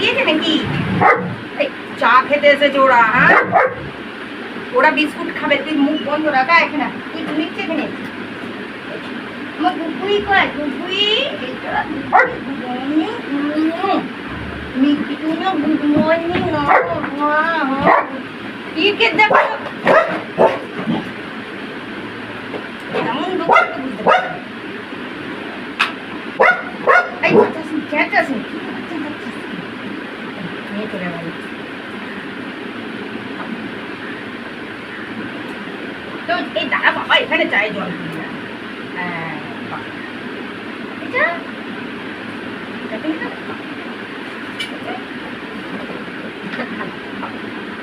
দিয়েছে নাকি? চা খেতে এসেছে ওরা হ্যাঁ? ওরা বিস্কুট খাবে, তুই মুখ বন্ধ রাখা এখানে। তুই ঘুমিচ্ছে এখানে? আমার গুপুই কয় না গুড মর্নিং টিকে দেখো এমন দোকান তো বুঝতে পারছি না। এই চেঁচাচ্ছিস, চেঁচাচ্ছিস। নিয়ে চলে গেল। তো এই দাঁড়া বাবা এখানে চাই জল দিবি না। হ্যাঁ, বাহ। এটা? এটা তুমি তো?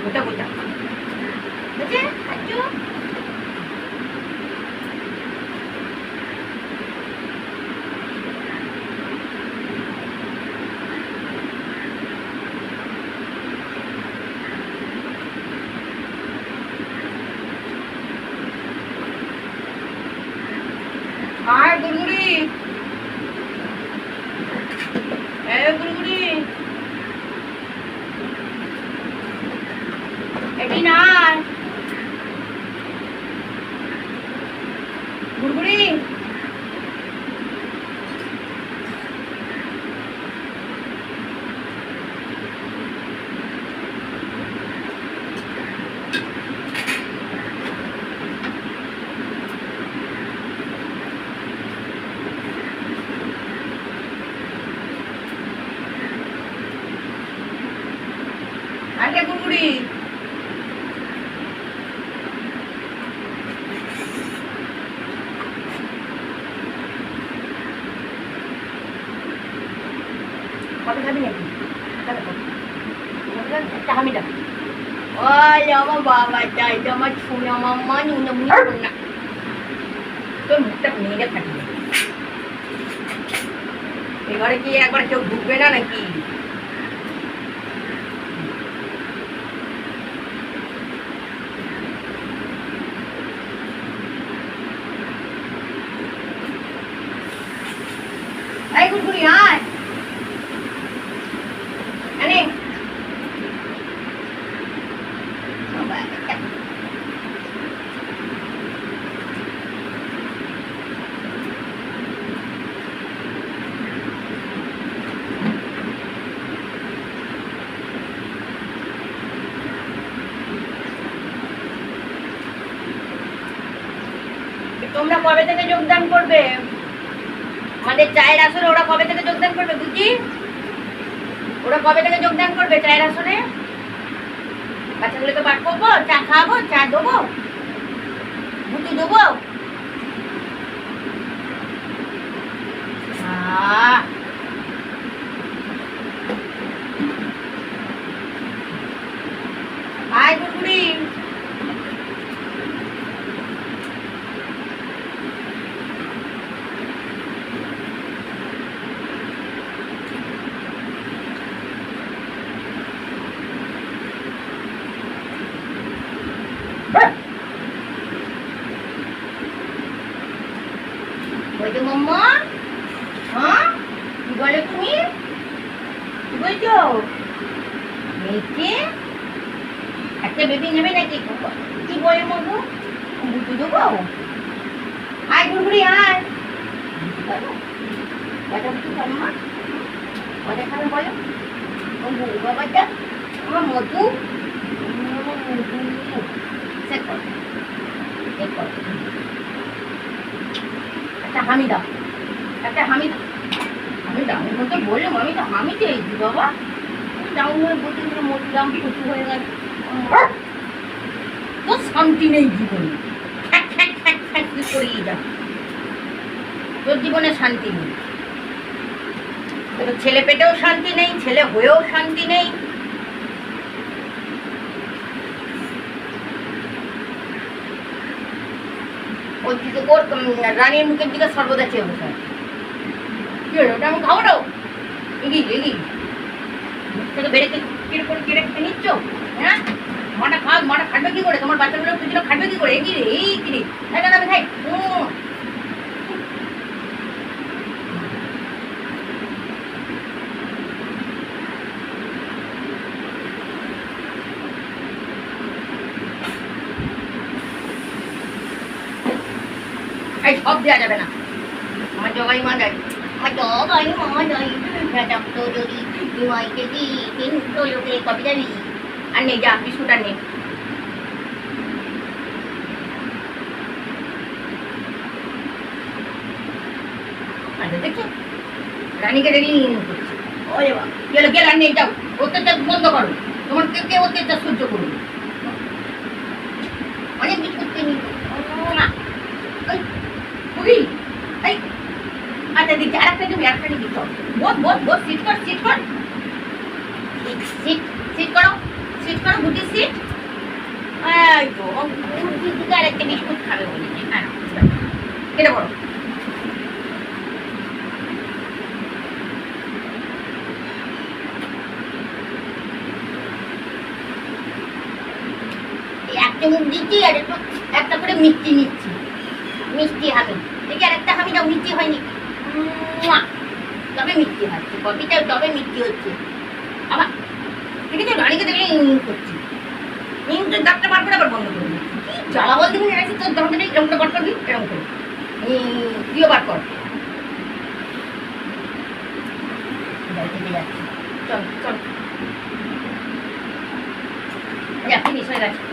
ওটা ওটা বুঝে আচ্ছা আয় কত খাবি নাকি? হামি দাও। ওই আমার বাবা চাই তো আমার সোনা মাম্মা নুন মুই না তোর মুখটা মেরে থাকবে এবারে কি একবার কেউ ঢুকবে না নাকি এই গুড়গুড়ি আয় আনে বাবা, এটা। তোমরা কবে থেকে যোগদান করবে? আমাদের চায়ের আসরে ওরা কবে থেকে যোগদান করবে, বুঝি? ওরা কবে থেকে যোগদান করবে চায়ের আসরে? বাচ্চাগুলোকে বার করব, চা খাওয়াবো, চা দেবো বুটি দেবো? ওই যে মাম্মা হ্যাঁ কি বলে তুমি কি বলছো মেয়েকে একটা বেবি নেবে নাকি কি বলে মগু বুঝে দেবো আয় গুড়গুড়ি আয় বলো কটা বুঝি মাম্মা কটা খাবে বলো ও বউ বাবাটা আমার মধু আমার মধু চেক কর চেক কর একটা হামি দাও একটা হামি দাও আমি ডাউন বললাম আমি তো হামি চেয়েছি বাবা। ডাউন হয়ে বলতে গেলে মরলাম প্রচুর হয়ে গেল। তো শান্তি নেই জীবনে। করিয়ে যা। তোর জীবনে শান্তি নেই। তোর ছেলে পেটেও শান্তি নেই, ছেলে হয়েও শান্তি নেই। ওর দিকে ওর রানীর মুখের দিকে সর্বদা চেয়ে বসে কি হলো? ওটা আমি খাব না এগিয়ে এগিয়ে থেকে বেড়েতে কিরে করে কেড়ে খেতে নিচ্ছ? হ্যাঁ? মাটা খাও মাটা খাটবে কি করে? তোমার বাচ্চাগুলো পিছনে খাটবে কি করে? এগিয়ে এই কিরে। আমি খাই উম। এই সব দেওয়া যাবে না। আমার জগাই মা যায় আমার জগাই মা যায় ডাক্ত যদি নিমাইকে দি কিন্তু লোকে কবে যাবি আর নেই যা বিস্কুট আর নেই রানীকে দেখলি করছে ওরে বাবা। গেলে গেলে আর নেই, যাও। অত্যাচার বন্ধ করো। তোমার কে অত্যাচার সহ্য করবে অনেক বিস্কুট কিনি না এই, বুড়ি, এই, একটা তুমি চল বস বস বস সিট কর সিট কর। সিট করো সিট করো, গুটি সিট থেকে একটা খাবে বলেছে হ্যাঁ দিচ্ছি আর একটু করে মিষ্টি নিচ্ছি। মিষ্টি হামি দেখি আর একটা হামি দাও মিষ্টি হয়নি। তবে মিষ্টি হচ্ছে কপিটা তবে মিষ্টি হচ্ছে। আবার দেখেছ রানীকে দেখলে ইং করছি। ইংটা দাঁতটা বার করে আবার বন্ধ করে দিচ্ছি। কি জ্বালা বল দিবি রাখছি তোর দাঁতটা এরকম করে বার করবি, এরকম করে। তুইও বার কর। চল চল। ফিনিশ হয়ে গেছে